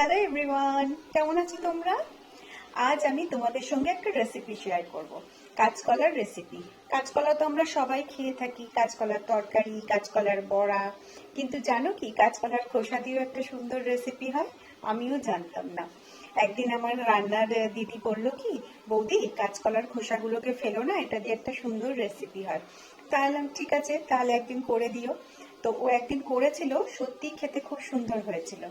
Hello everyone কেমন আছো তোমরা? আজ আমি তোমাদের সঙ্গে একটা রেসিপি শেয়ার করব। কাঁচকলার রেসিপি কাঁচকলা তো আমরা সবাই খেয়ে থাকি। কাঁচকলার তরকারি, কাঁচকলার বড়া। কিন্তু জানো কি, কাঁচকলার খোসা দিয়েও একটা সুন্দর রেসিপি হয়? আমিও জানতাম না। একদিন আমার রান্নার দিদি বলল কি, বৌদি, কাঁচকলার খোসাগুলোকে ফেলো না, এটা দিয়ে একটা সুন্দর রেসিপি হয়। তাহলে ঠিক আছে, তাহলে একদিন করে দিও। তো ও একদিন করেছিল সত্যি খেতে খুব সুন্দর হয়েছিল।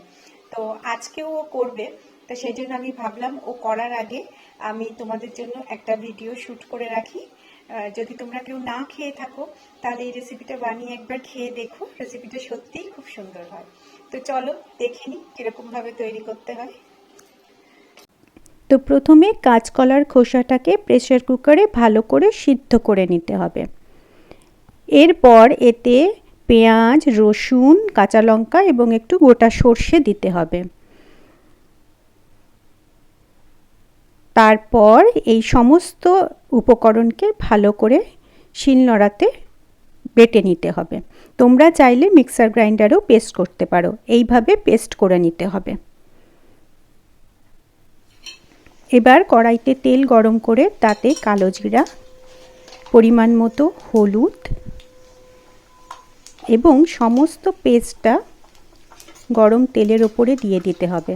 তো আজকেও ও করবে, তো সেই জন্য আমি ভাবলাম ও করার আগে আমি তোমাদের জন্য একটা ভিডিও শুট করে রাখি। যদি তোমরা কেউ না খেয়ে থাকো, তাহলে এই রেসিপিটা বানিয়ে একবার খেয়ে দেখো। রেসিপিটা সত্যিই খুব সুন্দর হয়। তো চলো, দেখে নিই কীরকম ভাবে তৈরি করতে হয়। তো প্রথমে কাঁচকলার খোসাটাকে প্রেসার কুকারে ভালো করে সিদ্ধ করে নিতে হবে। এরপর এতে পেঁয়াজ, রসুন, কাঁচা লঙ্কা এবং একটু গোটা সর্ষে দিতে হবে। তারপর এই সমস্ত উপকরণকে ভালো করে শিলনোড়াতে বেটে নিতে হবে। তোমরা চাইলে মিক্সার গ্রাইন্ডারেও পেস্ট করতে পারো। এইভাবে পেস্ট করে নিতে হবে। এবার কড়াইতে তেল গরম করে তাতে কালো জিরা, পরিমাণ মতো হলুদ এবং সমস্ত পেস্টটা গরম তেলের ওপরে দিয়ে দিতে হবে।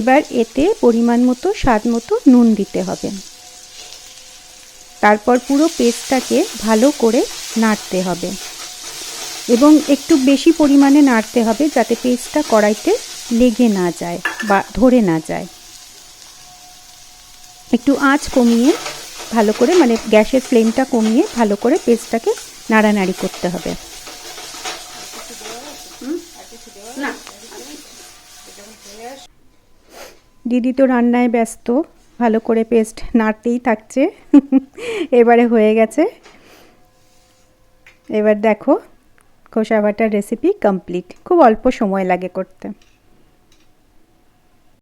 এবার এতে পরিমাণ মতো, স্বাদ মতো নুন দিতে হবে। তারপর পুরো পেস্টটাকে ভালো করে নাড়তে হবে এবং একটু বেশি পরিমাণে নাড়তে হবে যাতে পেস্টটা কড়াইতে লেগে না যায় বা ধরে না যায়। একটু আঁচ কমিয়ে ভালো করে মানে গ্যাসের ফ্লেমটা কমিয়ে ভালো করে পেস্টটাকে নাড়ানাড়ি করতে হবে। দিদি তো রান্নায় ব্যস্ত, ভালো করে পেস্ট নাড়তেই থাকছে। এবারে হয়ে গেছে। এবার দেখো, খোসা বাটার রেসিপি কমপ্লিট। খুব অল্প সময় লাগে করতে।